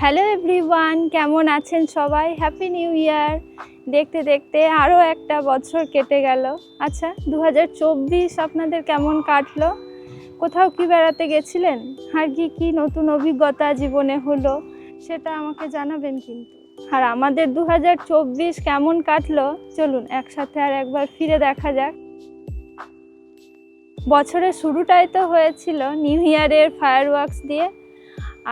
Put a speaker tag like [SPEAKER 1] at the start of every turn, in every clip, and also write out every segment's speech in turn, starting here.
[SPEAKER 1] Hello everyone কেমন আছেন সবাই? হ্যাপি নিউ ইয়ার দেখতে দেখতে আরও একটা বছর কেটে গেল। আচ্ছা দু হাজার চব্বিশ আপনাদের কেমন কাটলো? কোথাও কি বেড়াতে গেছিলেন? আর কি কি নতুন অভিজ্ঞতা জীবনে হলো? সেটা আমাকে জানাবেন কিন্তু। আর আমাদের দু হাজার চব্বিশ কেমন কাটলো? চলুন, একসাথে আর একবার ফিরে দেখা যাক। বছরের শুরুটাই তো হয়েছিল নিউ ইয়ারের ফায়ার দিয়ে।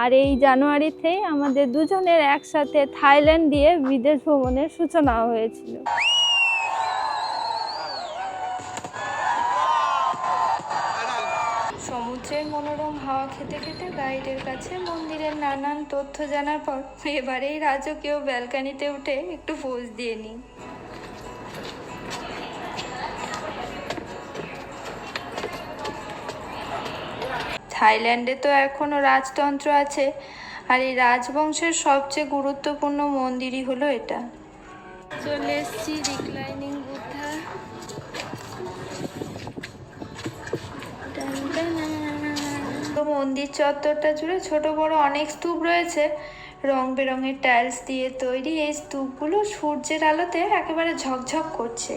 [SPEAKER 1] আর এই জানুয়ারিতেই আমাদের দুজনের একসাথে থাইল্যান্ড দিয়ে বিদেশ ভ্রমণের সূচনা হয়েছিল। সমুদ্রের মনোরম হাওয়া খেতে খেতে গাইডের কাছে মন্দিরের নানান তথ্য জানার পর এবারেই রাজকীয় ব্যালকানিতে উঠে একটু পোজ দিয়ে নিই। থাইল্যান্ডে তো এখনও রাজতন্ত্র আছে, আর এই রাজবংশের সবচেয়ে গুরুত্বপূর্ণ মন্দিরই হলো এটা। চলে এসছি রিক্লাইনিং মন্দির চত্বরটা জুড়ে ছোট বড় অনেক স্তূপ রয়েছে। রং বেরঙের টাইলস দিয়ে তৈরি এই স্তূপগুলো সূর্যের আলোতে একেবারে ঝকঝক করছে।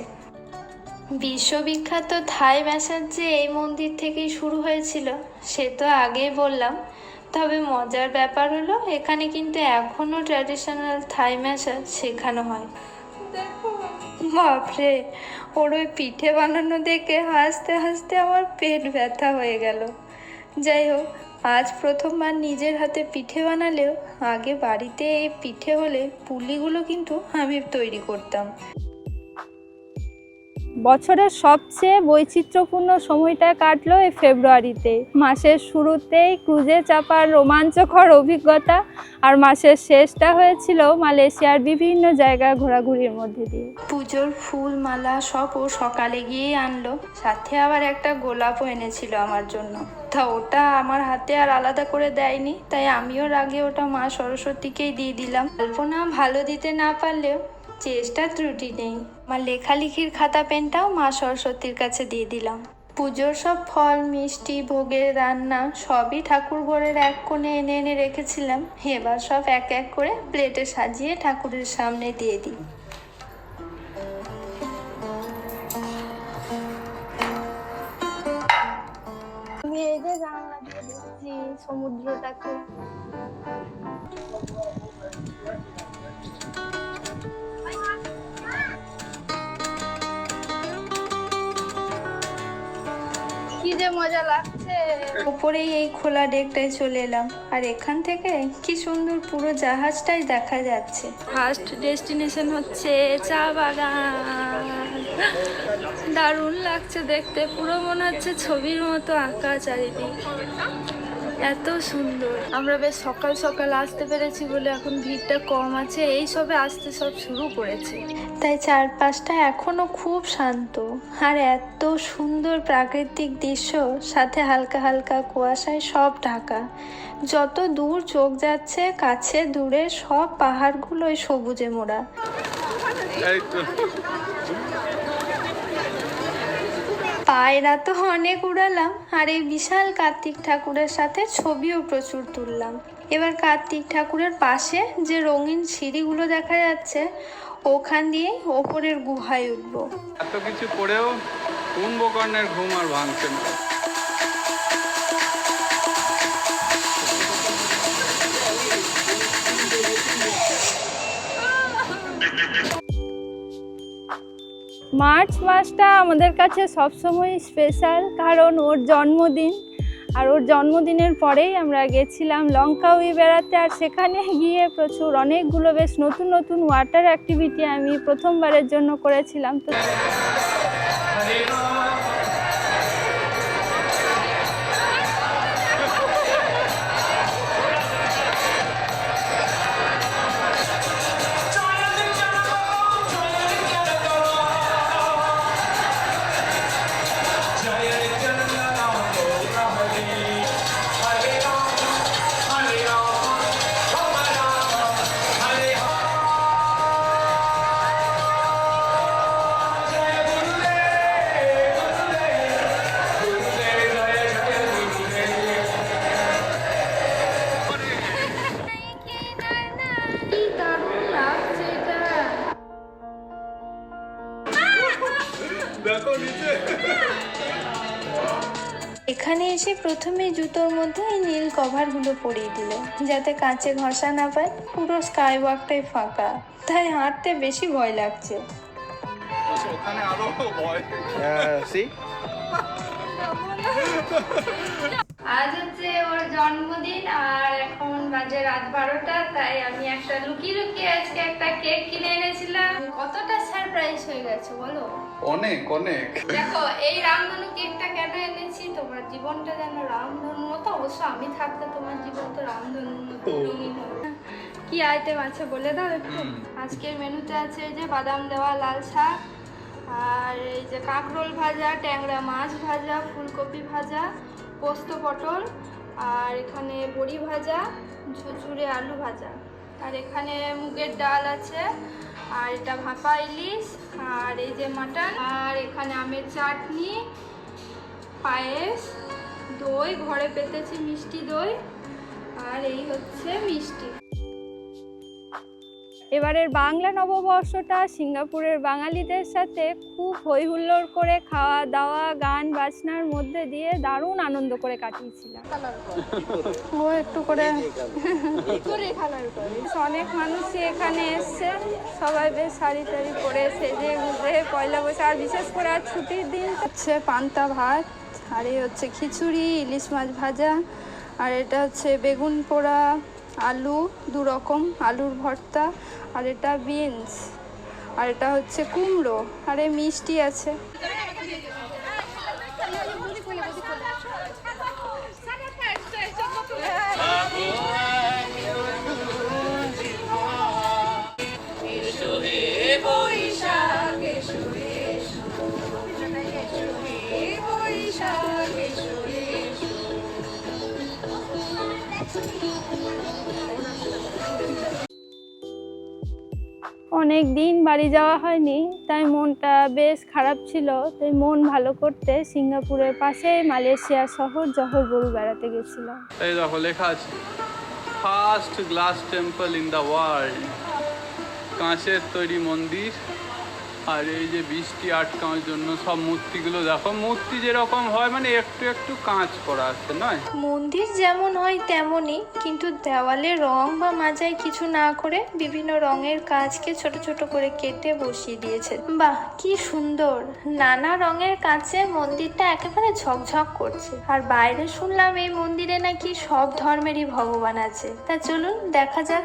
[SPEAKER 1] বিশ্ববিখ্যাত থাই ম্যাসাজ যে এই মন্দির থেকেই শুরু হয়েছিল সে তো আগেই বললাম। তবে মজার ব্যাপার হলো এখানে কিন্তু এখনও ট্র্যাডিশনাল থাই ম্যাসাজ শেখানো হয়। বাপরে ওর ওই পিঠে বানানো দেখে হাসতে হাসতে আমার পেট ব্যথা হয়ে গেল। যাই হোক আজ প্রথমবার নিজের হাতে পিঠে বানালেও আগে বাড়িতে এই পিঠে হলে পুলিগুলো কিন্তু আমি তৈরি করতাম। বছরের সবচেয়ে বৈচিত্র্যপূর্ণ সময়টা কাটলো এই ফেব্রুয়ারিতে। মাসের শুরুতেই ক্রুজে চাপার রোমাঞ্চকর অভিজ্ঞতা আর মাসের শেষটা হয়েছিল মালয়েশিয়ার বিভিন্ন জায়গা ঘোরাঘুরির মধ্যে দিয়ে। পুজোর ফুল মালা সব ও সকালে গিয়েই আনলো। সাথে আবার একটা গোলাপও এনেছিল আমার জন্য। তা ওটা আমার হাতে আর আলাদা করে দেয়নি, তাই আমিও রাগে ওটা মা সরস্বতীকেই দিয়ে দিলাম। কল্পনা ভালো দিতে না পারলেও চেষ্টা ত্রুটি নেই। আমার লেখালেখির খাতা পেনটাও মা সরস্বতীর কাছে দিয়ে দিলাম। পুজোর সব ফল, মিষ্টি, ভোগের রান্না সবই ঠাকুর ঘরের এক কোণে এনে এনে রেখেছিলাম। এবার সব এক এক করে প্লেটে সাজিয়ে ঠাকুরের সামনে দিয়ে দিই। যে সমুদ্রটাকে। মজা লাগছে। উপরেই এই খোলা ডেকটায় চলে এলাম। আর এখান থেকে কি সুন্দর পুরো জাহাজটাই দেখা যাচ্ছে। ফার্স্ট ডেস্টিনেশন হচ্ছে চা বাগান। দারুণ লাগছে দেখতে। পুরো মনে হচ্ছে ছবির মতো আঁকা চারিদিক। এত সুন্দর। আমরা বেশ সকাল সকাল আসতে পেরেছি বলে এখন ভিড়টা কম আছে। এই সবে আসতে সব শুরু করেছে। তাই চারপাশটা এখনও খুব শান্ত। আর এত সুন্দর প্রাকৃতিক দৃশ্য সাথে হালকা হালকা কুয়াশায় সব ঢাকা। যত দূর চোখ যাচ্ছে কাছে দূরে সব পাহাড়গুলোই সবুজে মোড়া। পায়রা তো অনেক উড়ালাম আর এই বিশাল কার্তিক ঠাকুরের সাথে ছবিও প্রচুর তুললাম। এবার কার্তিক ঠাকুরের পাশে যে রঙিন সিঁড়িগুলো দেখা যাচ্ছে ওখান দিয়ে ওপরের গুহায় উঠবো।
[SPEAKER 2] এত কিছু করেও কুম্ভকর্ণের ঘুম আর ভাঙছে না।
[SPEAKER 1] মার্চ মাসটা আমাদের কাছে সবসময় স্পেশাল কারণ ওর জন্মদিন। আর ওর জন্মদিনের পরেই আমরা গেছিলাম লঙ্কাউই বেড়াতে আর সেখানে গিয়ে প্রচুর অনেকগুলো বেশ নতুন নতুন ওয়াটার অ্যাক্টিভিটি আমি প্রথমবারের জন্য করেছিলাম। তো এখানে এসে প্রথমে জুতোর মধ্যে এই নীল কভারগুলো পরিয়ে দিল যাতে কাঁচে ঘষা না পায় পুরো স্কাই ওয়াকটাই ফাঁকা। তাই হাঁটতে বেশি ভয় লাগছে।
[SPEAKER 3] সি
[SPEAKER 4] আজ হচ্ছে ওর জন্মদিন আর এখন বাজে রাত বারোটা তাই আমি একটা লুকিয়ে লুকিয়ে আজকে একটা কেক কিনে এনেছিলাম। কতটা সারপ্রাইজ হয়ে গেছে বলো?
[SPEAKER 2] অনেক অনেক।
[SPEAKER 4] দেখো এই রামধনু কেকটা কেন এনেছি? তোমার জীবনটা যেন রামধনুর মতো অবশ্য আমি থাকতে তোমার জীবন তো রামধনুর মতো রঙিন হবে। কি আইটেম আছে বলে দাও একটু? আজকের মেনুতে আছে এই যে বাদাম দেওয়া লাল শাক আর এই যে কাঁকরোল ভাজা ট্যাংরা মাছ ভাজা ফুলকপি ভাজা পোস্ত পটল আর এখানে বড়ি ভাজা ঝুরঝুরে আলু ভাজা। আর এখানে মুগের ডাল আছে, আর এটা ভাপা ইলিশ, আর এই যে মাটন, আর এখানে আমের চাটনি, পায়েস, দই, ঘরে পেতেছি মিষ্টি দই, আর এই হচ্ছে মিষ্টি। এবারের বাংলা নববর্ষটা সিঙ্গাপুরের বাঙালিদের সাথে খুব হই হুল্লোড় করে খাওয়া দাওয়া গান বাজনার মধ্যে দিয়ে দারুণ আনন্দ করে কাটিয়েছিলাম। ও একটু করে। অনেক মানুষই এখানে এসছে সবাই বেশ শাড়ি টাড়ি পরে সেজে গুজে পয়লা বৈশাখ আর বিশেষ করে আর ছুটির দিন। হচ্ছে পান্তা ভাত আর এই হচ্ছে খিচুড়ি ইলিশ মাছ ভাজা আর এটা হচ্ছে বেগুন পোড়া আলু দু রকম আলুর ভর্তা, আর এটা বিনস, আর এটা হচ্ছে কুমড়ো, আর মিষ্টি আছে। অনেক দিন বাড়ি যাওয়া হয়নি, তাই মনটা বেশ খারাপ ছিল। তাই মন ভালো করতে সিঙ্গাপুরের পাশে মালয়েশিয়া শহর জহর বরু বেড়াতে গেছিলাম।
[SPEAKER 2] এই দেখো, লেখা আছে first glass temple in the world কাঁচের তৈরি মন্দির আর এই যে বৃষ্টি আটকানোর জন্য সব মূর্তিগুলো দেখো, মূর্তি যেরকম হয় মানে একটু একটু কাঁচ করা আছে, নয়?
[SPEAKER 1] মন্দির যেমন হয় তেমনই, কিন্তু দেওয়ালে রং বা মাজায় কিছু না করে বিভিন্ন রঙের কাজকে ছোট ছোট করে কেটে বসিয়ে দিয়েছে। বাহ, কি সুন্দর! নানা রঙের কাছে মন্দিরটা একেবারে ঝকঝক করছে। আর বাইরে শুনলাম এই মন্দিরে নাকি সব ধর্মেরই ভগবান আছে। তা চলুন, দেখা যাক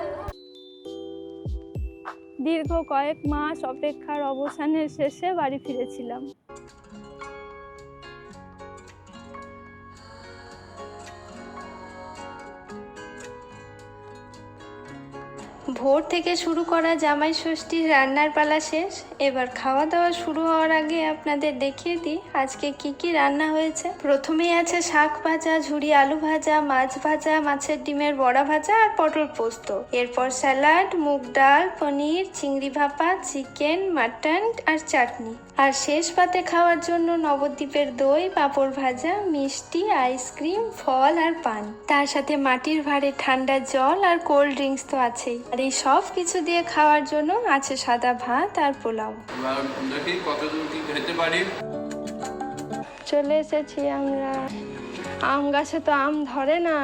[SPEAKER 4] দীর্ঘ কয়েক মাস অপেক্ষার অবসানের শেষে বাড়ি ফিরেছিলাম।
[SPEAKER 1] ভোর থেকে শুরু করা জামাই ষষ্ঠীর রান্নার পালা শেষ। এবার খাওয়া দাওয়া শুরু হওয়ার আগে আপনাদের দেখিয়ে দিই আজকে কি কি রান্না হয়েছে। প্রথমেই আছে শাক ভাজা ঝুড়ি আলু ভাজা, মাছ ভাজা, মাছের ডিমের বড়া ভাজা আর পটল পোস্ত। এরপর স্যালাড, মুগ ডাল, পনির, চিংড়ি ভাপা, চিকেন, মাটন আর চাটনি। আর শেষ পাতে খাওয়ার জন্য নবদ্বীপের দই, পাঁপড় ভাজা, মিষ্টি, আইসক্রিম, ফল আর পান। তার সাথে মাটির ভাঁড়ে ঠান্ডা জল আর কোল্ড ড্রিঙ্কস তো আছেই। আর এই সব কিছু দিয়ে খাওয়ার জন্য আছে সাদা ভাত আর পোলাও।
[SPEAKER 2] দেখি কতদূর কি খেতে পারি।
[SPEAKER 4] চলে এসেছি আমরা। আম গাছে তো আম ধরে না।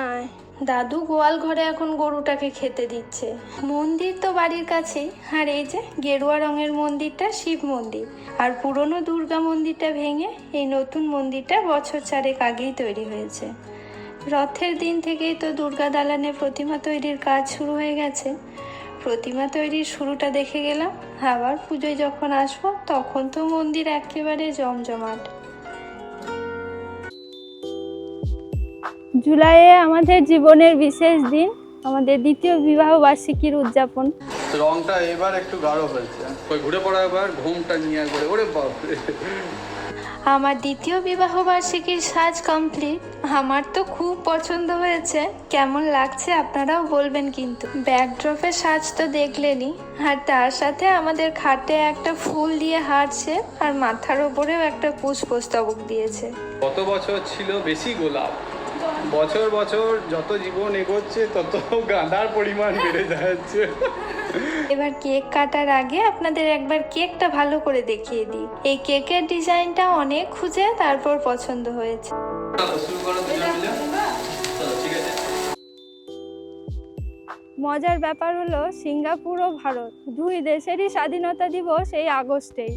[SPEAKER 1] দাদু গোয়াল ঘরে এখন গরুটাকে খেতে দিচ্ছে। মন্দির তো বাড়ির কাছেই। আর এই যে গেরুয়া রঙের মন্দিরটা শিব মন্দির। আর পুরনো দুর্গা মন্দিরটা ভেঙে এই নতুন মন্দিরটা বছর চারেক আগেই তৈরি হয়েছে। রথের দিন থেকেই তো দুর্গা দালানে প্রতিমা তৈরির কাজ শুরু হয়ে গেছে। প্রতিমা তৈরির শুরুটা দেখে গেলাম। আবার পুজোয় যখন আসব তখন তো মন্দির একেবারে জমজমাট।
[SPEAKER 4] জুলাইয়ে আমাদের জীবনের বিশেষ দিন আমাদের দ্বিতীয় বিবাহ বার্ষিকীর উদযাপন।
[SPEAKER 2] রংটা এবার একটু গাঢ় হয়েছে। ঘুরে পড়া এবার ঘুমটা নিয়ে একবারে ওরে বাপরে।
[SPEAKER 1] আমার দ্বিতীয় বিবাহ বার্ষিকীর সাজ কমপ্লিট আমার তো খুব পছন্দ হয়েছে। কেমন লাগছে আপনারাও বলবেন কিন্তু। ব্যাকড্রপের সাজ তো দেখলেনই। আর তার সাথে আমাদের খাটে একটা ফুল দিয়ে হারছে আর মাথার ওপরেও একটা পুষ্পস্তবক দিয়েছে।
[SPEAKER 2] গত বছর ছিল বেশি গোলাপ? বছর বছর যত জীবন এগোচ্ছে, তত গাঁদার পরিমাণ বেড়ে যাচ্ছে।
[SPEAKER 1] এবার কেক কাটার আগে আপনাদের একবার কেকটা ভালো করে দেখিয়ে দিই। এই কেকের ডিজাইনটা অনেক খুঁজে তারপর পছন্দ হয়েছে।
[SPEAKER 4] মজার ব্যাপার হলো, সিঙ্গাপুর ও ভারত দুই দেশেরই স্বাধীনতা দিবস এই আগস্টেই।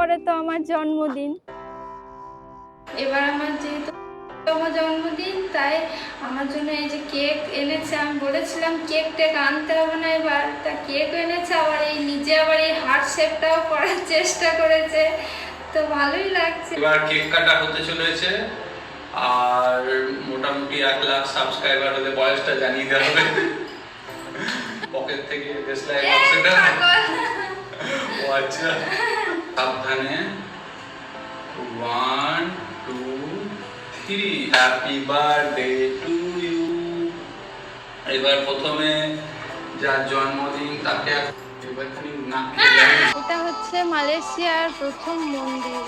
[SPEAKER 4] সেপ্টেম্বরে তো আমার জন্মদিন।
[SPEAKER 1] এবার আমার যেহেতু আমার জন্মদিন তাই আমার জন্য এই যে কেক এনেছে আমি বলেছিলাম কেক টেক আনতে হবে না এবার। তা কেক এনেছে আবার এই নিজে আবার এই হার্ট শেপটাও করার চেষ্টা করেছে। তো ভালোই লাগছে।
[SPEAKER 2] এবার কেক কাটা হতে চলেছে আর মোটামুটি এক লাখ সাবস্ক্রাইবার হলে বয়সটা জানিয়ে দেওয়া হবে। পকেট থেকে দেশলাই বক্সটা ও আচ্ছা। সাবধানে। One two three happy birthday to you এবার প্রথমে যার জন্মদিন তাকে
[SPEAKER 1] এটা হচ্ছে মালয়েশিয়ার প্রথম মন্দির।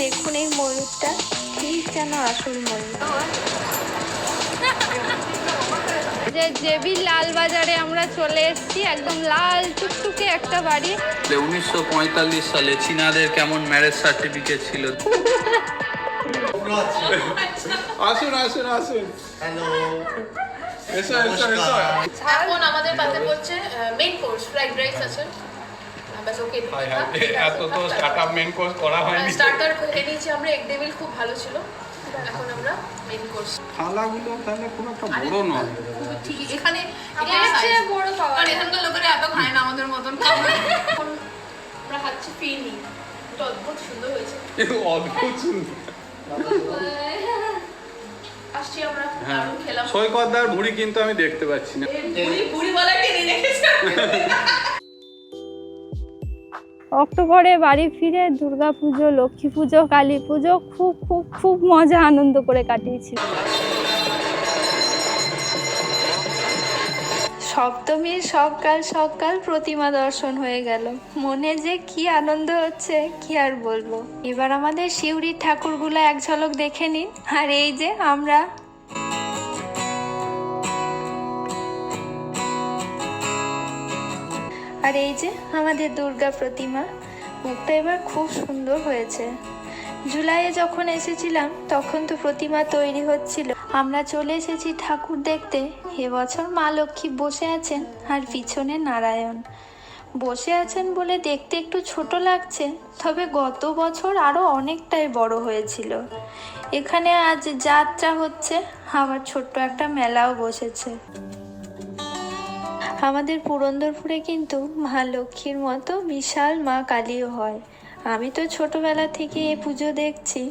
[SPEAKER 1] দেখুন এই ময়ূরটা ঠিক যেন আসল ময়ূর
[SPEAKER 4] যে জেবি লাল বাজারে আমরা চলে এসেছি একদম লাল টুকটুকে একটা বাড়ি।
[SPEAKER 2] উনিশশো পঁয়তাল্লিশ সালে চীনাদের কেমন ম্যারেজ সার্টিফিকেট ছিল? আসুন আসুন আসুন। এসো এসো এসো।
[SPEAKER 5] এখন আমাদের পাতে পড়ছে মেইন কোর্স ফ্রাইড রাইস আছে।
[SPEAKER 2] এত তো স্টার্টআপ মেন কোর্স করা হয়নি।
[SPEAKER 5] স্টার্টার খেয়ে নিয়েছি আমরা এগ ডেভিল খুব ভালো ছিল। এখন আমরা মেইন কোর্স
[SPEAKER 2] থালাগুলো তাহলে খুব একটা বড় নয়।
[SPEAKER 5] খুব এখানে এটাই
[SPEAKER 1] এর চেয়ে
[SPEAKER 5] size।
[SPEAKER 1] বড় পাওয়া
[SPEAKER 5] কারণ এখানকার লোকেরা এত খায় না আমাদের মতন। আমরা খাচ্ছি ফিরনি অদ্ভুত সুন্দর হয়েছে।
[SPEAKER 2] অদ্ভুত সুন্দর।
[SPEAKER 5] আসছি আমরা।
[SPEAKER 2] হ্যাঁ।
[SPEAKER 5] খেলাম।
[SPEAKER 2] সৈকতদার ভুড়ি কিন্তু আমি দেখতে পাচ্ছি না।
[SPEAKER 5] টেনে রেখেছে
[SPEAKER 4] অক্টোবরে বাড়ি ফিরে দুর্গা পুজো লক্ষ্মী পুজো কালী পুজো খুব খুব খুব মজা আনন্দ করে কাটিয়েছি।
[SPEAKER 1] সপ্তমীর সকাল সকাল প্রতিমা দর্শন হয়ে গেল। মনে যে কি আনন্দ হচ্ছে, কি আর বলব। এবার আমাদের শিউরির ঠাকুরগুলো এক ঝলক দেখে নিন। আর এই যে আমরা। আর এই যে আমাদের দুর্গা প্রতিমা। মুখটা এবার খুব সুন্দর হয়েছে। জুলাইয়ে যখন এসেছিলাম, তখন তো প্রতিমা তৈরি হচ্ছিল। আমরা চলে এসেছি ঠাকুর দেখতে। এবছর মা লক্ষ্মী বসে আছেন আর পিছনে নারায়ণ। বসে আছেন বলে দেখতে একটু ছোট লাগছে, তবে গত বছর আরও অনেকটাই বড় হয়েছিল। এখানে আজ যাত্রা হচ্ছে, আবার ছোট্ট একটা মেলাও বসেছে। আমাদের পুরন্দরপুরে কিন্তু মা লক্ষ্মীর মতো বিশাল মা কালীও হয়। আমি তো ছোটবেলা থেকে এ পুজো দেখছি।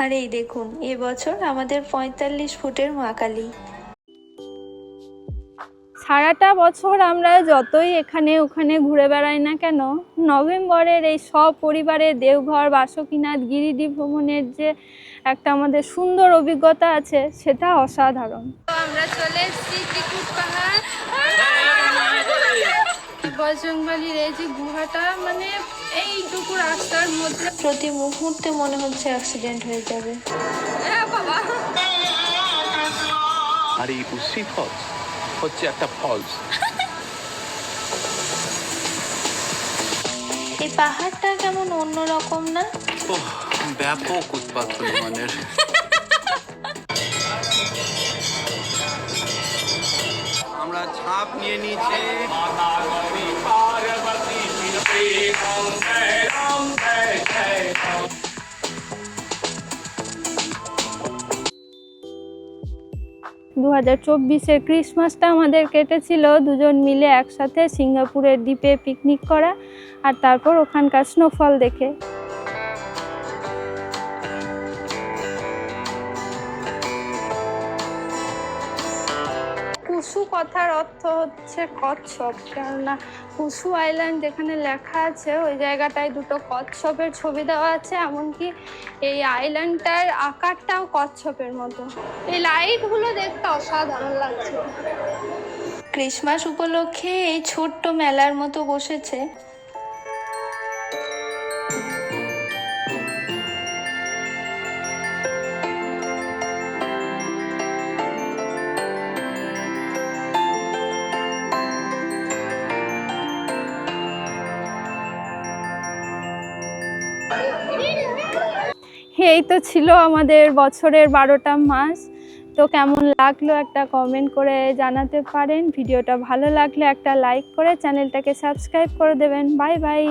[SPEAKER 1] আর এই দেখুন এবছর আমাদের পঁয়তাল্লিশ ফুটের মা কালী
[SPEAKER 4] সারাটা বছর আমরা যতই এখানে ওখানে ঘুরে বেড়াই না কেন নভেম্বরের এই সব পরিবারের দেওঘর বাসকিনাথ গিরিডি ভ্রমণের যে একটা আমাদের সুন্দর অভিজ্ঞতা আছে সেটা অসাধারণ।
[SPEAKER 1] আমরা চলে এসেছি ত্রিকুট পাহাড়। বজরংবালির এই যে গুহাটা মানে এইটুকু রাস্তার মধ্যে প্রতি মুহূর্তে মনে হচ্ছে অ্যাক্সিডেন্ট হয়ে যাবে।
[SPEAKER 2] আর এই উসি ফলস হচ্ছে একটা ফলস।
[SPEAKER 1] এই পাহাড়টা কেমন অন্যরকম না?
[SPEAKER 2] ব্যাপক উৎপাত পরিমাণের আমরা ছাপ নিয়ে নিয়েছি।
[SPEAKER 4] দু হাজার চব্বিশের ক্রিসমাসটা আমাদের কেটেছিল, দুজন মিলে একসাথে সিঙ্গাপুরের দ্বীপে পিকনিক করা আর তারপর ওখানকার স্নোফল দেখে। কুসু কথার অর্থ হচ্ছে কচ্ছপ। কেননা কুসু আইল্যান্ড যেখানে লেখা আছে, ওই জায়গাটায় দুটো কচ্ছপের ছবি দেওয়া আছে, এমনকি এই আইল্যান্ডটার আকারটাও কচ্ছপের মতো। এই লাইটগুলো দেখতে অসাধারণ লাগছে।
[SPEAKER 1] ক্রিসমাস উপলক্ষে এই ছোট্ট মেলার মতো বসেছে
[SPEAKER 4] এই তো ছিল আমাদের বছরের বারোটা মাস। তো কেমন লাগল একটা কমেন্ট করে জানাতে পারেন। ভিডিওটা ভালো লাগলে একটা লাইক করে চ্যানেলটাকে সাবস্ক্রাইব করে দেবেন। Bye bye